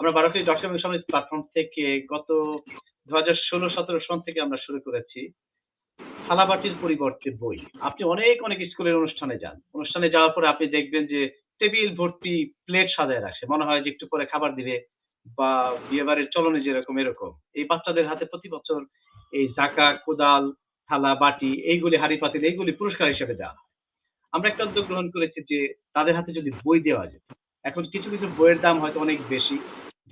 আমরা বারোটি দর্শক সমিতি প্ল্যাটফর্ম থেকে গত দু হাজার ষোলো, সতেরো সন থেকে আমরা শুরু করেছি থালাবাটির পরিবর্তে বই। আপনি অনেক অনেক স্কুলের অনুষ্ঠানে যান। অনুষ্ঠানে যাওয়ার পরে আপনি দেখবেন যে টেবিল ভর্তি প্লেট সাজায় রাখে। মনে হয় যে একটু পরে খাবার দিবে বা বিয়েবাড়ির চলনে যেরকম এরকম। এই বাচ্চাদের হাতে প্রতি বছর এই জাকা, কোদাল, থালা, বাটি, এইগুলি, হাড়ি, পাতিল, এইগুলি পুরস্কার হিসেবে দেওয়া আমরা একটা উদ্যোগ গ্রহণ করেছি যে তাদের হাতে যদি বই দেওয়া যেত, এখন কিছু কিছু বইয়ের দাম হয়তো অনেক বেশি।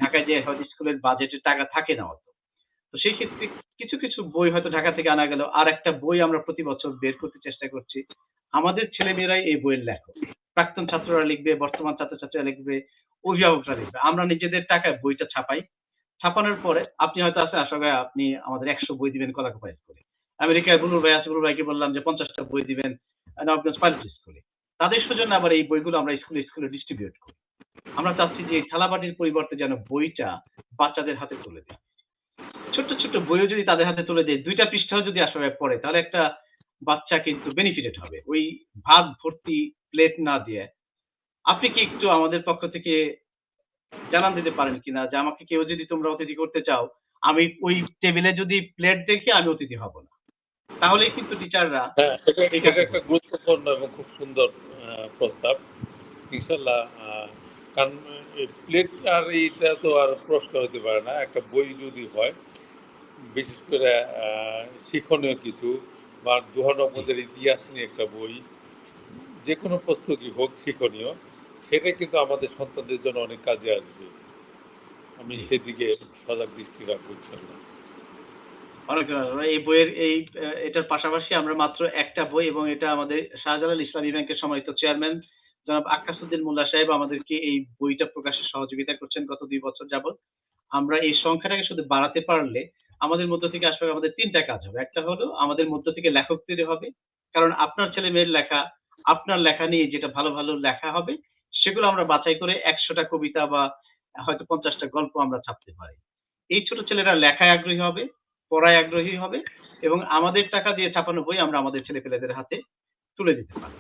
ঢাকায় যে হয়তো স্কুলের বাজেটের টাকা থাকে না অত। তো সেই ক্ষেত্রে কিছু কিছু বই হয়তো ঢাকা থেকে আনা গেল। আর একটা বই আমরা প্রতি বছর বের করতে চেষ্টা করছি। আমাদের ছেলেমেয়েরাই এই বইয়ের লেখক। প্রাক্তন ছাত্ররা লিখবে, বর্তমান ছাত্রছাত্রীরা লিখবে, অভিভাবকরা লিখবে। আমরা নিজেদের টাকায় বইটা ছাপাই। ছাপানোর পরে আপনি হয়তো আছে আশা করি আপনি আমাদের একশো বই দিবেন কলাকোপাইজ করে আমেরিকায় বুলুর ভাই আছে ভাইকে বললাম যে পঞ্চাশটা বই দিবেন স্কুলে। তাদের সৌজন্য আবার এই বইগুলো আমরা স্কুলে স্কুলে ডিস্ট্রিবিউট করি। আমরা চাচ্ছি যে থালাবাটির পরিবর্তে যেন বইটা বাচ্চাদের হাতে তুলে দেয়। ছোট্ট ছোট্ট বইও যদি তাদের হাতে তুলে দেয় দুইটা পৃষ্ঠাও যদি আসলে পড়ে তাহলে একটা বাচ্চা কিন্তু বেনিফিটেড হবে। ওই ভাত ভর্তি প্লেট না দিয়ে। আপনি কি একটু আমাদের পক্ষ থেকে জানান দিতে পারেন কিনা যে আমাকে কেউ যদি তোমরা অতিথি করতে চাও আমি ওই টেবিলে যদি প্লেট দেখি আমি অতিথি হব না। তাহলে কিন্তু টিচাররা হ্যাঁ এটা একটা গুরুত্বপূর্ণ এবং খুব সুন্দর প্রস্তাব। ইনশাল্লাহ কারণ প্লেট আর এইটা তো আর পুরস্কার হতে পারে না। একটা বই যদি হয় বিশেষ করে শিক্ষণীয় কিছু বা দুহানব্বদের ইতিহাস নিয়ে একটা বই যে কোনো পুস্তকই হোক শিক্ষণীয় সেটা কিন্তু আমাদের সন্তানদের জন্য অনেক কাজে আসবে। আমি সেদিকে সজাগ দৃষ্টি রাখব ইনশাল্লাহ অনেক। এই বইয়ের এই এটার পাশাপাশি আমরা মাত্র একটা বই এবং এটা আমাদের শাহজালাল ইসলামী ব্যাংকের সম্মানিত চেয়ারম্যান জনাব আকাশুদ্দিন মোল্লা সাহেব আমাদেরকে এই বইটা প্রকাশে সহযোগিতা করছেন গত দুই বছর যাবত আমরা এই সংখ্যাটাকে শুধু বাড়াতে পারলে আমাদের মধ্য থেকে আসলে আমাদের তিনটা কাজ হবে। একটা হলো আমাদের মধ্য থেকে লেখক তৈরি হবে, কারণ আপনার ছেলে মেয়ের লেখা, আপনার লেখা নিয়ে যেটা ভালো ভালো লেখা হবে, সেগুলো আমরা বাছাই করে একশোটা কবিতা বা হয়তো পঞ্চাশটা গল্প আমরা ছাপতে পারি। এই ছোট ছেলেরা লেখায় আগ্রহী হবে, পড়ায় আগ্রহী হবে এবং আমাদের টাকা দিয়ে ছাপানো বই আমরা আমাদের ছেলে পেলেদের হাতে তুলে দিতে পারি